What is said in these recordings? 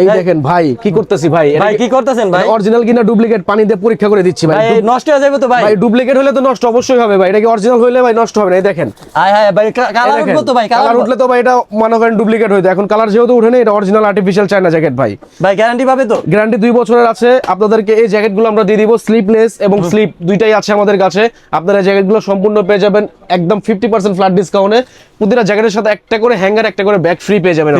এই দেখেন ভাই কি করতেছি ভাই? ভাই কি করতেছেন ভাই? অরিজিনাল কিনা ডুপ্লিকেট পানি দিয়ে পরীক্ষা করে দিচ্ছি ভাই। নষ্ট হয়ে যাবে তো ভাই। ভাই ডুপ্লিকেট হলে তো নষ্ট অবশ্যই হবে ভাই। এটা কি অরিজিনাল হলে ভাই নষ্ট হবে না? এই দেখেন। ভাই কালার উঠবো তো ভাই কালার উঠলে। তো ভাই এটা মনে করেন ডুপ্লিকেট হইতো এখন কালার যেহেতু উঠে এটা অরিজিনাল আর্টিফিশিয়াল চায়না জ্যাকেট ভাই। ভাই গ্যারান্টি পাবে তো? গ্যারান্টি দুই বছরের আছে। আপনাদেরকে এই জ্যাকেটগুলো আমরা দিয়ে দিব স্লিপলেস এবং স্লিপ দুইটাই আছে আমাদের কাছে। আপনারা এই জ্যাকেটগুলো সম্পূর্ণ পেয়ে যাবেন একদম ফিফটি পার্সেন্ট ফ্ল্যাট ডিসকাউন্টে প্রতিটা জ্যাকেটের সাথে একটা করে হ্যাঙ্গার একটা করে ব্যাগ ফ্রি পেয়ে যাবেন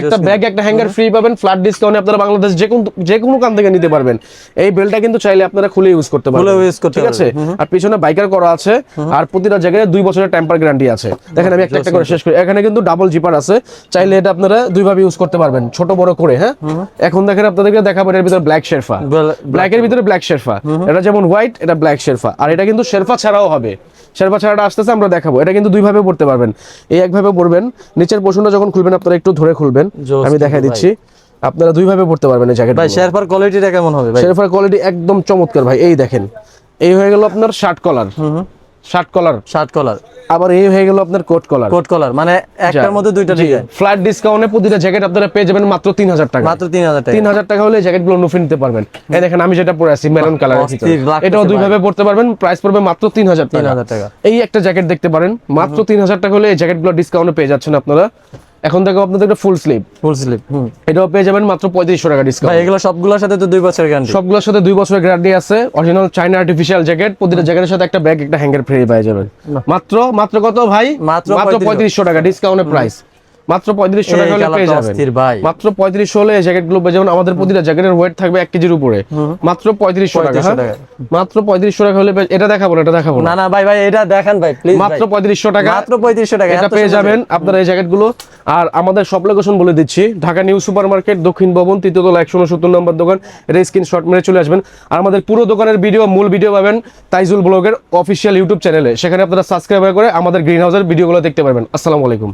একটা ব্যাগ একটা হ্যাঙ্গার ফ্রি পাবেন। ফ্ল্যাট ডিসকাউন্টে আপনারা বাংলাদেশ যে কোনো যে কোনো কান থেকে নিতে পারবেন। এই বেলটা কিন্তু চাইলে আপনারা খুলে ইউজ করতে পারবেন। খুলে use করতে ঠিক আছে? আর পিছনে বাইকার করা আছে। আর প্রতিটা জায়গায় দুই বছরের টেম্পার গ্যারান্টি আছে। দেখেন আমি একটা একটা করে শেষ করি। এখানে কিন্তু ডাবল জিপার আছে। চাইলে এটা আপনারা দুইভাবে ইউজ করতে পারবেন। ছোট বড় করে হ্যাঁ? এখন দেখেন আপনাদেরকে দেখাবো এর ভিতরে ব্ল্যাক শেরফা। ব্ল্যাক এর ভিতরে ব্ল্যাক শেরফা। এটা যেমন হোয়াইট এটা ব্ল্যাক শেরফা। আর এটা কিন্তু শেরফা ছাড়াও হবে। শেরফা ছাড়াটা আসতেছে আমরা দেখাবো। এটা কিন্তু দুইভাবে পড়তে পারবেন। এই একভাবে পড়বেন। নিচের পোর্শনটা যখন খুলবেন আপনারা একটু ধরে খুলবেন। আমি দেখাই দিচ্ছি। আপনারা দুইভাবে পড়তে পারবেন এই জ্যাকেট ভাই শেরপার কোয়ালিটিটা কেমন হবে ভাই? শেরফার কোয়ালিটি একদম চমৎকার ভাই এই দেখেন। এই হয়ে গেল আপনার shirt collar shirt collar shirt collar আবার এই হয়ে গেল আপনার কোট কলার কোট কলার মানে একটার মধ্যে দুইটা ডিজাইন ফ্ল্যাট ডিসকাউন্টে প্রতিটা জ্যাকেট আপনারা পেয়ে যাবেন মাত্র তিন হাজার টাকা। মাত্র তিন হাজার টাকা। তিন হাজার টাকা হলে জ্যাকেটগুলো নুফে নিতে পারবেন। এই দেখেন আমি যেটা পরে আছি মেরুন কালার এটাও দুই ভাবে পড়তে পারবেন প্রাইস পড়বে মাত্র তিন হাজার তিন টাকা। হাজার টাকা। এই একটা জ্যাকেট দেখতে পারেন মাত্র তিন হাজার টাকা হলে এই জ্যাকেটগুলো ডিসকাউন্টে পেয়ে যাচ্ছেন আপনারা। এখন দেখো আপনাদের একটা ফুল স্লিপ ফুল স্লিপ হুম। এটাও পেয়ে যাবেন মাত্র পঁয়ত্রিশশো টাকা ভাই ডিসকাউন্ট এগুলো সবগুলোর সাথে তো দুই বছরের গ্যারান্টি সবগুলোর সাথে দুই বছরের গ্যারান্টি আছে। অরিজিনাল চাইনা আর্টিফিশিয়াল জ্যাকেট প্রতিটা জ্যাকেটের সাথে একটা ব্যাগ একটা হ্যাঙ্গার ফ্রি পেয়ে যাবেন মাত্র মাত্র কত ভাই? মাত্র মাত্র 3500 পঁয়ত্রিশশো টাকা ডিসকাউন্টের প্রাইস মাত্র পঁয়ত্রিশশো টাকা হলে পেয়ে যাবেন। মাত্র পঁয়ত্রিশশো হলে এই জ্যাকেটগুলো যাবেন। আমাদের প্রতিটা জ্যাকেটের ওয়েট থাকবে এক কেজির উপরে। মাত্র পঁয়ত্রিশশো টাকা 3500 হ্যাঁ? টাকা। মাত্র পঁয়ত্রিশশো টাকা হলে এটা দেখাবো এটা দেখাবো না। না না ভাই ভাই এটা দেখান ভাই প্লিজ মাত্র পঁয়ত্রিশশো টাকা। মাত্র পঁয়ত্রিশশো টাকা এটা পেয়ে যাবেন আপনারা এই জ্যাকেটগুলো। আর আমাদের সব লোকেশন বলে দিচ্ছি ঢাকা নিউ সুপার মার্কেট দক্ষিণ ভবন তৃতীয়তলা একশো উনসত্তর নম্বর দোকান। এটা স্ক্রিনশট মেরে চলে আসবেন। আর আমাদের পুরো দোকানের ভিডিও মূল ভিডিও পাবেন তাইজুল ব্লগের অফিসিয়াল ইউটিউব চ্যানেলে সেখানে আপনারা সাবস্ক্রাইব করে আমাদের গ্রিন হাউসের ভিডিওগুলো দেখতে পারবেন। আসসালামু আলাইকুম।